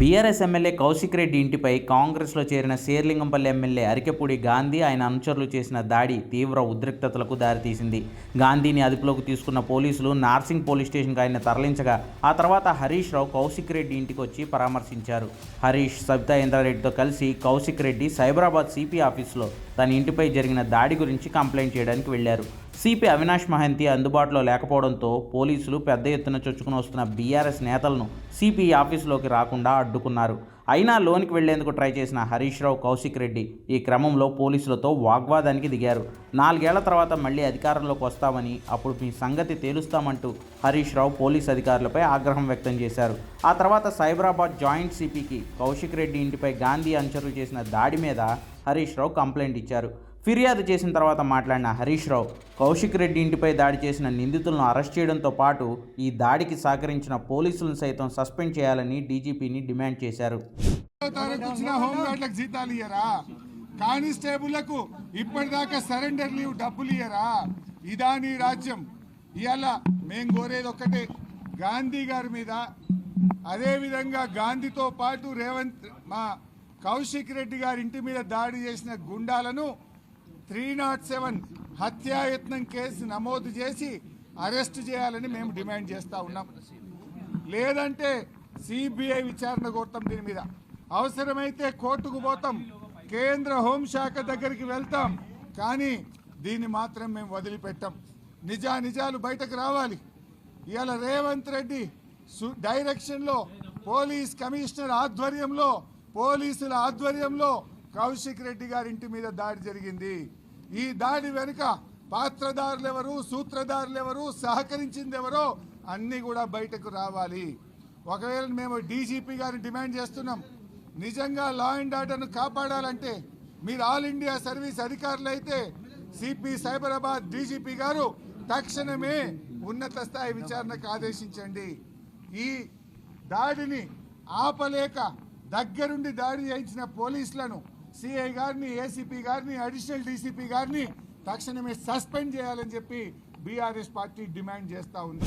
BRS MLA Kaushik Reddy ఇంటిపై కాంగ్రెస్లో చేరిన శేర్లింగంపల్లి ఎమ్మెల్యే అరికెపూడి గాంధీ ఆయన అనుచరులు చేసిన దాడి తీవ్ర ఉద్రిక్తతలకు దారితీసింది. గాంధీని అదుపులోకి తీసుకున్న పోలీసులు నార్సింగ్ పోలీస్ స్టేషన్కి ఆయన తరలించగా ఆ తర్వాత హరీష్ రావు కౌశిక్ రెడ్డి ఇంటికి వచ్చి పరామర్శించారు. హరీష్ సబితా ఇంద్రారెడ్డితో కలిసి కౌశిక్ రెడ్డి సైబరాబాద్ సిపి ఆఫీసులో తన ఇంటిపై జరిగిన దాడి గురించి కంప్లైంట్ చేయడానికి వెళ్ళారు సిపి అవినాష్ మహంతి అందుబాటులో లేకపోవడంతో పోలీసులు పెద్ద ఎత్తున చొచ్చుకుని వస్తున్న బీఆర్ఎస్ నేతలను సిపి ఆఫీసులోకి రాకుండా అడ్డుకున్నారు. అయినా లోనికి వెళ్ళేందుకు ట్రై చేసిన హరీష్ రావు కౌశిక్ రెడ్డి ఈ క్రమంలో పోలీసులతో వాగ్వాదానికి దిగారు. నాలుగేళ్ళ తర్వాత మళ్ళీ అధికారంలోకి వస్తామని అప్పుడు మీ సంగతి తేలుస్తామంటూ హరీష్ రావు పోలీస్ అధికారులపై ఆగ్రహం వ్యక్తం చేశారు. ఆ తర్వాత సైబరాబాద్ జాయింట్ సిపికి కౌశిక్ రెడ్డి ఇంటిపై గాంధీ అనుచరులు చేసిన దాడి మీద హరీష్ రావు కంప్లైంట్ ఇచ్చారు. ఫిర్యాదు చేసిన తర్వాత మాట్లాడిన హరీష్ రావు కౌశిక్ రెడ్డి ఇంటిపై దాడి చేసిన నిందితులను అరెస్ట్ చేయడంతో పాటు ఈ దాడికి సహకరించిన పోలీసులను సైతం సస్పెండ్ చేయాలని డీజీపీని డిమాండ్ చేశారు. తారీఖు వచ్చిన జీతాలు కానిస్టేబుళ్ళకు ఇప్పటిదాకా సరెండర్ లీవ్ డబ్బులు ఇయ్యరా? ఇదా నీ రాజ్యం. ఇవాళ మేం కోరేది ఒక్కటే గాంధీ గారి మీద. అదేవిధంగా గాంధీతో పాటు రేవంత్ మా కౌశిక్ రెడ్డి గారి ఇంటి మీద దాడి చేసిన గుండాలను త్రీ నాట్ సెవెన్ హత్యాయత్నం కేసు నమోదు చేసి అరెస్ట్ చేయాలని మేము డిమాండ్ చేస్తా ఉన్నాం. లేదంటే సిబిఐ విచారణ కోరుతాం దీని మీద. అవసరమైతే కోర్టుకు పోతాం. కేంద్ర హోంశాఖ దగ్గరికి వెళ్తాం. కానీ దీన్ని మాత్రం మేము వదిలిపెట్టాం. నిజా నిజాలు బయటకు రావాలి. ఇవాళ రేవంత్ రెడ్డి సు- డైరెక్షన్లో పోలీస్ కమిషనర్ ఆధ్వర్యంలో పోలీసుల ఆధ్వర్యంలో కౌశిక్ రెడ్డి గారి ఇంటి మీద దాడి జరిగింది. ఈ దాడి వెనుక పాత్రదారులు ఎవరు సూత్రధారులు ఎవరు సహకరించింది ఎవరో అన్నీ కూడా బయటకు రావాలి. ఒకవేళ మేము డీజీపీ గారిని డిమాండ్ చేస్తున్నాం నిజంగా లా అండ్ ఆర్డర్ను కాపాడాలంటే మీరు ఆల్ ఇండియా సర్వీస్ అధికారులు అయితే సిపి సైబరాబాద్ డీజీపీ గారు తక్షణమే ఉన్నత స్థాయి విచారణకు ఆదేశించండి. ఈ దాడిని ఆపలేక దగ్గరుండి దాడి చేయించిన పోలీసులను సిఐ గారిని ఏసీపీ గారిని అడిషనల్ డీసీపీ గారిని తక్షణమే సస్పెండ్ చేయాలని చెప్పి బీఆర్ఎస్ పార్టీ డిమాండ్ చేస్తా ఉంది.